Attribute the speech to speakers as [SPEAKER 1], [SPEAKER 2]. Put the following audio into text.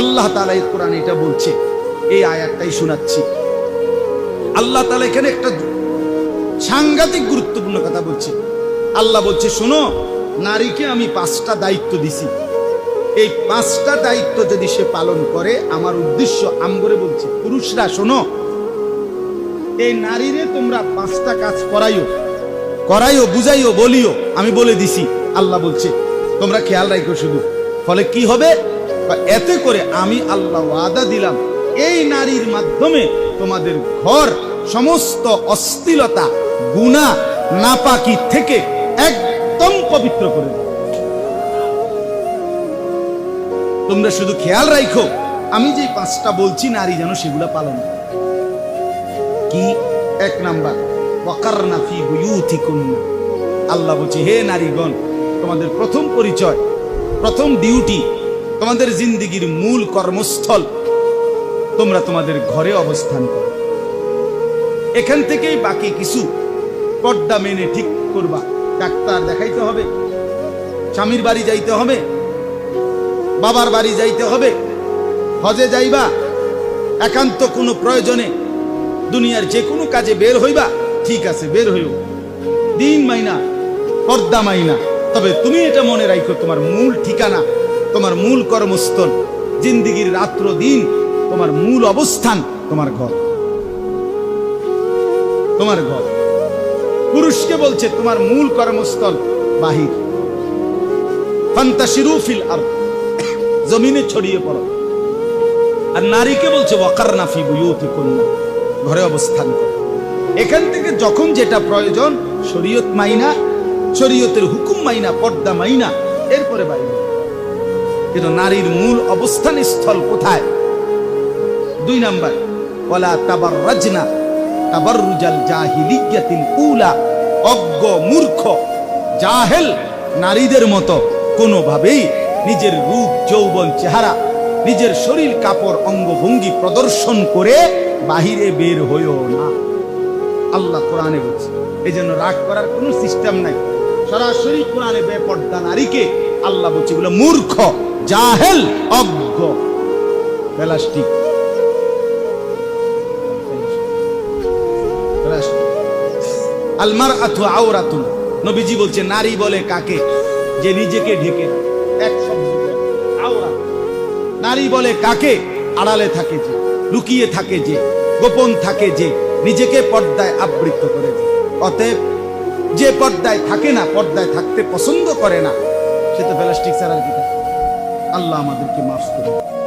[SPEAKER 1] আল্লাহ তালা এই কোরআন এটা বলছে, এই আয়াতটাই শোনাচ্ছি। আল্লাহ তালা এখানে একটা সাংঘাতিক গুরুত্বপূর্ণ কথা বলছে। আল্লাহ বলছে, শোনো, নারীকে আমি পাঁচটা দায়িত্ব দিছি। এই পাঁচটা দায়িত্ব যদি সে পালন করে, আমার উদ্দেশ্য আমগরে বলছে, পুরুষরা, শোনো, এই নারীরে তোমরা পাঁচটা কাজ করাইও করাইও, বুঝাইও, বলিও, আমি বলে দিছি। আল্লাহ বলছে, তোমরা খেয়াল রাখো শুধু, ফলে কি হবে? বা এতে করে আমি আল্লাহ ওয়াদা দিলাম, এই নারীর মাধ্যমে তোমাদের ঘর, সমস্ত অস্থিলতা গুণা, নাপাকি থেকে একদম পবিত্র করে দেব তোমরা শুধু খেয়াল রাখো আমি যে পাঁচটা বলছি, নারী যেন সেগুলো পালন কি? এক নাম্বার আল্লাহ বলছে, হে নারীগণ, তোমাদের প্রথম পরিচয়, প্রথম ডিউটি তোমাদের জিন্দিগির মূল কর্মস্থল। তোমরা তোমাদের ঘরে অবস্থান করো। এখান থেকেই বাকি কিছু পর্দা মেনে ঠিক করবা। ডাক্তার দেখাইতে হবে, স্বামীর বাড়ি যাইতে হবে, বাবার বাড়ি যাইতে হবে, হজে যাইবা, একান্ত কোনো প্রয়োজনে দুনিয়ার যে কোনো কাজে বের হইবা, ঠিক আছে, বের হইও। দিন মাইনা, পর্দা মাইনা, তবে তুমি এটা মনে রাখো তোমার মূল ঠিকানা তোমার মূল কর্মস্থল। জিন্দিগির রাত্র দিন তোমার মূল অবস্থান তোমার ঘর। তোমার ঘর। পুরুষকে বলছে, তোমার মূল কর্মস্থল বাহির। ফান্তাশিরু ফিল আর জমিনে ছড়িয়ে পড়ো। আর নারীকে বলছে ওয়াকার নাফি বুয়ুতি কন্যা ঘরে অবস্থান করো। এখান থেকে যখন যেটা প্রয়োজন, শরীয়ত মাইনা, শরীয়তের হুকুম মাইনা, পর্দা মাইনা, এরপরে বাইরে। কিন্তু নারীর মূল অবস্থান স্থল কোথায়? দুই নাম্বার, ওয়ালা তাবার রাজনা তাবার রুজাল জাহিলিয়াতিল উলা, অজ্ঞ মূর্খ, জাহেল নারীদের মতো। কোনোভাবেই নিজের রূপ, যৌবন, চেহারা, নিজের শরীর, কাপড়, অঙ্গভঙ্গি প্রদর্শন করে বাহিরে বের হইও না। আল্লাহ কোরআনে বলছে এই জন্য রাগ করার কোনো সিস্টেম নাই। সরাসরি কোরআনে বেপর্দা নারীকে আল্লাহ বলছে বলে মূর্খ। জাহেল, অজ্ঞ। প্লাস্টিক আলমার আথু আওরাতুন। নবীজি বলছে, নারী বলে কাকে? যে নিজেকে ঢেকে এক নারী বলে কাকে? আড়ালে থাকে যে, লুকিয়ে থাকে যে, গোপন থাকে যে, নিজেকে পর্দায় আবৃত করে যে। অতএব, যে পর্দায় থাকে না, পর্দায় থাকতে পছন্দ করে না, সে তো প্লাস্টিক ছাড়া কি? আল্লাহ আমাদেরকে মাফ করে